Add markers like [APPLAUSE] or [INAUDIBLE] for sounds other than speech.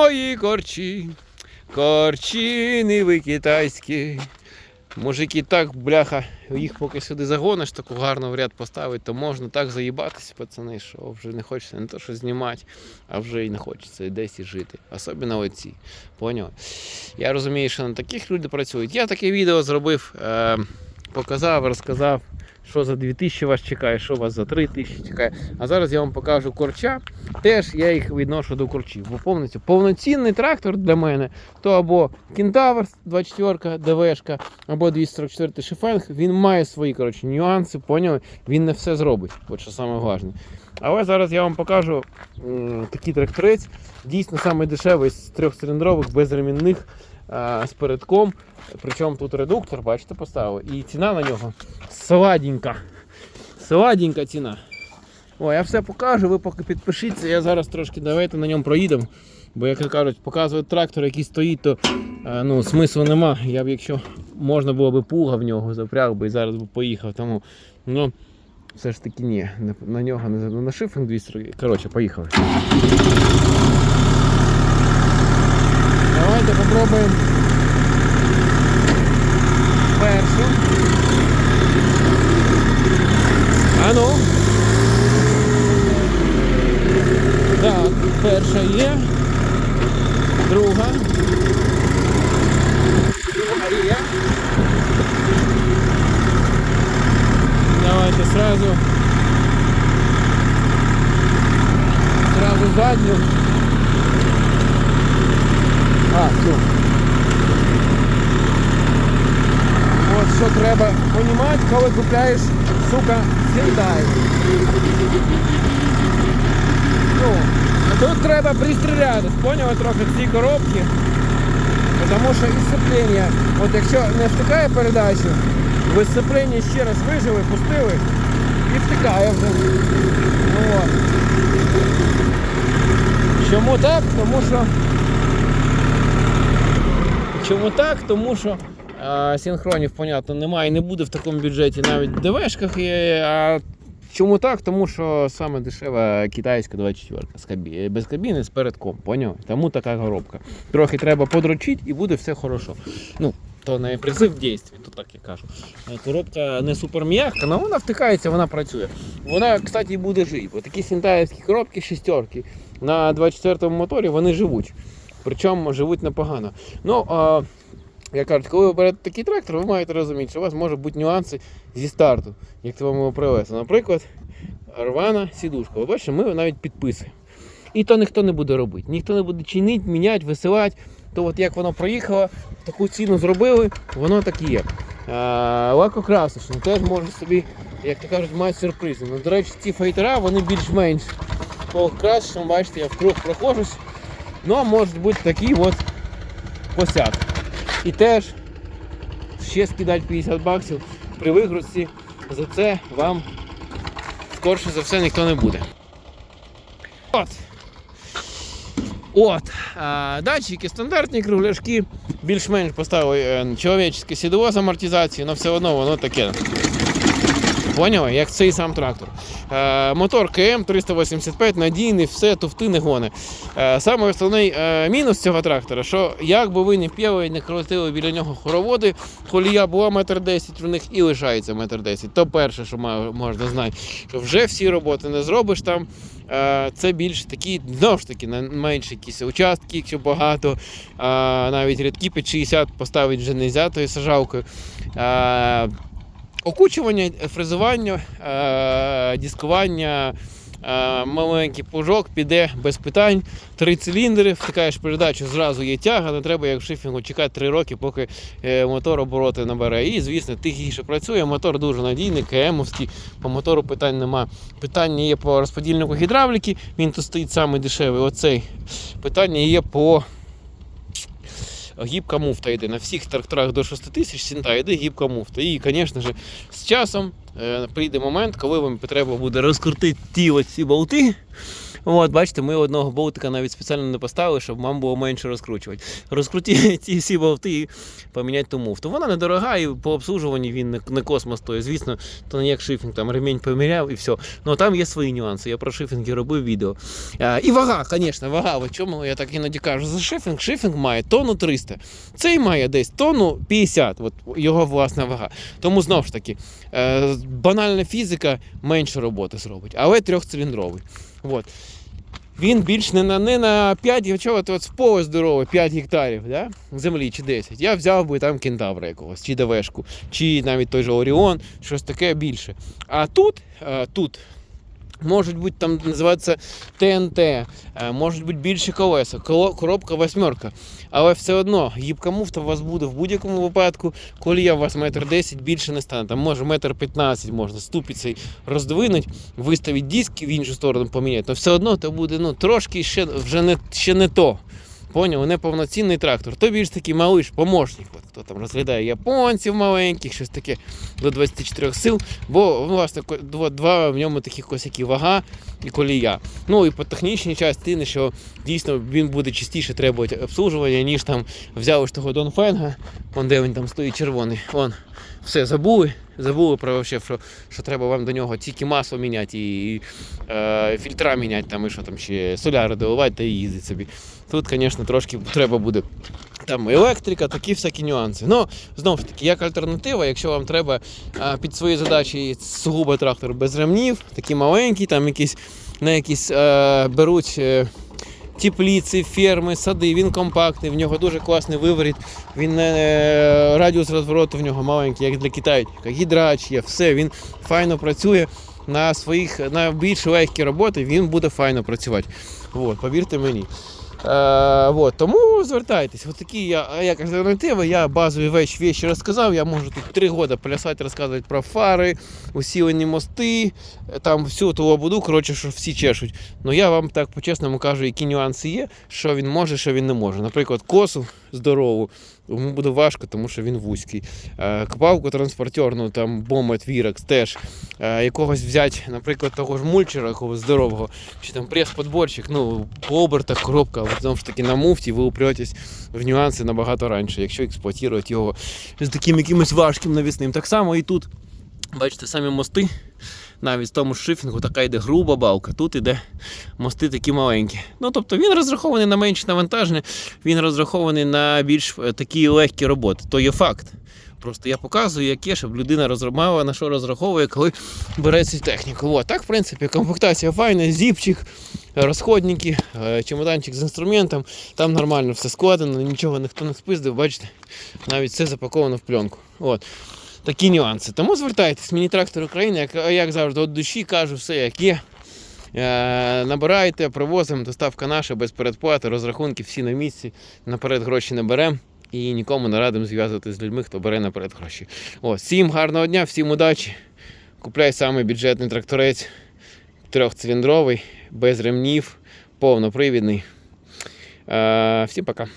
мої корчі, корчі ниви китайські. Мужики так, бляха, їх поки сюди загониш, таку гарно в ряд поставити, то можна так заїбатися, пацани, що вже не хочеться не то, що знімати, а вже і не хочеться десь і жити. Особливо оці. Поняв? Я розумію, що на таких люди працюють. Я таке відео зробив, е, показав, розказав, що за 2000 вас чекає, що вас за 3000 чекає. А зараз я вам покажу корча. Теж я їх відношу до корчів. Бо повністю повноцінний трактор для мене то або Кентавр 24 ДВшка, або 244 Шифенг. Він має свої коротше, нюанси, поняли? Він не все зробить, от що саме важне. Але зараз я вам покажу такий тракторець. Дійсно самий дешевий з трьохциліндрових, безремінних, з передком. Причому тут редуктор, бачите, поставили. І ціна на нього сладенька. Сладенька ціна. О, я все покажу, ви поки підпишіться, я зараз трошки давайте на ньому проїдемо. Бо, як кажуть, показують трактор, який стоїть, то е, ну, смислу нема. Я б, якщо можна було б пуга в нього запряг би і зараз би поїхав. Тому ну, все ж таки ні, на, нього не на шифінг 200 років. Коротше, поїхали. Давайте попробуємо першу. А ну. Так, перша є. Друга. Друга є. Давайте сразу. Сразу задню. А, все. От що треба розуміти, коли купляєш, сука, Hyundai. Ну, тут треба пристрілятись, поняли трохи ці коробки. Тому що і от якщо не втикає передачу, ви сцеплення ще раз вижили, пустили і втикає вже. От. Чому так? Тому що. Чому так? Тому що синхронів, понятно, немає і не буде в такому бюджеті навіть в ДВшках є. А чому так? Тому що саме дешева китайська 24 з кабі... без кабіни з передком, поняв? Тому така коробка. Трохи треба подручити і буде все хорошо. Ну, то не призив дійстві, то так я кажу. Е, Коробка не супер м'яка, але вона втикається, вона працює. Вона, кстати, буде жити. Бо такі сінтаївські коробки, шістерки на 24-му моторі вони живуть. Причому живуть непогано. Ну, а, я кажу, коли ви берете такий трактор, ви маєте розуміти, що у вас можуть бути нюанси зі старту, як це вам його привезти. Наприклад, рвана сідушка. Ви бачите, ми навіть підписуємо. І то ніхто не буде робити. Ніхто не буде чинити, міняти, висилати. То от як воно проїхало, таку ціну зробили, воно так і є. А, лакокрасочно теж може собі, як то кажуть, мати сюрпризи. Ну, до речі, ці фейтера, вони більш-менш покрасочно, бачите, я вкруг прохожусь. Ну, а може бути такий от посяд. І теж ще скидати 50 баксів при вигрузці. За це вам скорше за все ніхто не буде. От. От. А, датчики стандартні кругляшки. Більш-менш поставили е, чоловічське сідово з амортизацією, але все одно воно таке. Поняли? Як цей сам трактор. Е, мотор КМ 385 надійний, все, туфти не гони. Е, саме основний е, мінус цього трактора, що як би ви не п'яли і не крутили біля нього хороводи, колія була метр десять в них і лишається метр десять. То перше, що можна знати, що вже всі роботи не зробиш там. Е, Це більш такі, знову ж таки, на менші якісь участки, якщо багато, е, навіть рядки під 60 поставити вже не можна тою сажалкою. Окучування, фрезування, е, дискування, е, маленький пужок піде без питань. Три циліндри, втикаєш передачу, зразу є тяга, не треба як в шифінгу чекати 3 роки, поки е, мотор обороти набере. І, звісно, тихіше працює. Мотор дуже надійний, КМовський, по мотору питань нема. Питання є по розподільнику гідравліки, він тут стоїть самий дешевий. Оцей питання є по гібка муфта йде. На всіх тракторах до 6 тисяч сінта йде гібка муфта. І, звісно з часом прийде момент, коли вам треба буде розкрутити ті оці болти, От, бачите, ми одного болтика навіть спеціально не поставили, щоб вам було менше розкручувати. Розкруті [LAUGHS] ці всі болти і поміняти ту муфту. Вона недорога і по обслужуванні він не, космос стоїть. Звісно, то не як шифінг, там ремінь поміряв і все. Ну там є свої нюанси. Я про шифінги робив відео. А, і вага, звісно, вага. В чому я так іноді кажу? За шифінг шифінг має тонну 300. Цей має десь тонну 50, от його власна вага. Тому знову ж таки, е, банальна фізика менше роботи зробить, але трьохциліндровий. От. Він більш не на, не на 5 якщо то от поле здорове 5 гектарів да? землі чи 10. Я взяв би там кентавра якогось, чи ДВшку, чи навіть той же Оріон, щось таке більше. А тут, тут можуть бути там називається ТНТ, е, можуть бути більші колеса, коробка восьмерка. Але все одно гібка муфта у вас буде в будь-якому випадку, коли я у вас метр 10 більше не стане. Там може метр 15 можна ступіцей роздвинуть, виставити диск в іншу сторону поміняти. Але все одно це буде ну, трошки ще, вже не, ще не то. Поняв, неповноцінний трактор. То більш такий малиш, помощник. От, хто там розглядає японців маленьких, щось таке до 24 сил, бо власне два, в ньому таких косяки вага і колія. Ну і по технічній частині, що дійсно він буде частіше требувати обслужування, ніж там взяли ж того Донфенга, де він там стоїть червоний. Вон, все, забули. Забули про вообще, що, що треба вам до нього тільки масло міняти і е, фільтра міняти, там, і що там ще соляри доливати та і їздити собі. Тут, звісно, трошки треба буде там електрика, такі всякі нюанси. Ну, знову ж таки, як альтернатива, якщо вам треба а, під свої задачі сугубо трактор без ремнів, такий маленький, там якісь на якісь е, беруть. Е, Тепліці, ферми, сади, він компактний, в нього дуже класний виворіт, він е, радіус розвороту в нього маленький, як для китайчика, гідрач є, все, він файно працює на своїх на більш легкі роботи, він буде файно працювати. От, повірте мені. Е, вот, тому звертайтесь. Ось такі я, як альтернативи, я базові вещі, вещі розказав. Я можу тут три роки плясати, розказувати про фари, усілені мости, е, там всю того буду, коротше, що всі чешуть. Ну я вам так по-чесному кажу, які нюанси є, що він може, що він не може. Наприклад, косу здорову, йому буде важко, тому що він вузький. Е, Копалку транспортерну, там бомет, вірекс теж. Е, Якогось взяти, наприклад, того ж мульчера, якогось здорового, чи там прес-подборчик, ну, по обертах коробка, знову ж таки на муфті ви упретесь в нюанси набагато раніше, якщо експлуатувати його з таким якимось важким навісним. Так само і тут, бачите, самі мости. Навіть в тому шифінгу така йде груба балка, тут іде мости такі маленькі. Ну тобто він розрахований на менше навантаження, він розрахований на більш е, такі легкі роботи. То є факт. Просто я показую, яке, щоб людина розробляла, на що розраховує, коли бере цю техніку. От, так, в принципі, комплектація файна, зіпчик, розходники, е, чемоданчик з інструментом. Там нормально все складено, нічого ніхто не спиздив, бачите, навіть все запаковано в пленку. От. Такі нюанси. Тому звертайтесь, мені трактор України, як, як завжди, від душі кажу все, як є. Е, набирайте, привозимо, доставка наша без передплати, розрахунки всі на місці. Наперед гроші не беремо і нікому не радимо зв'язувати з людьми, хто бере наперед гроші. О, всім гарного дня, всім удачі. Купляй самий бюджетний тракторець, трьохциліндровий, без ремнів, повнопривідний. Е, всім пока.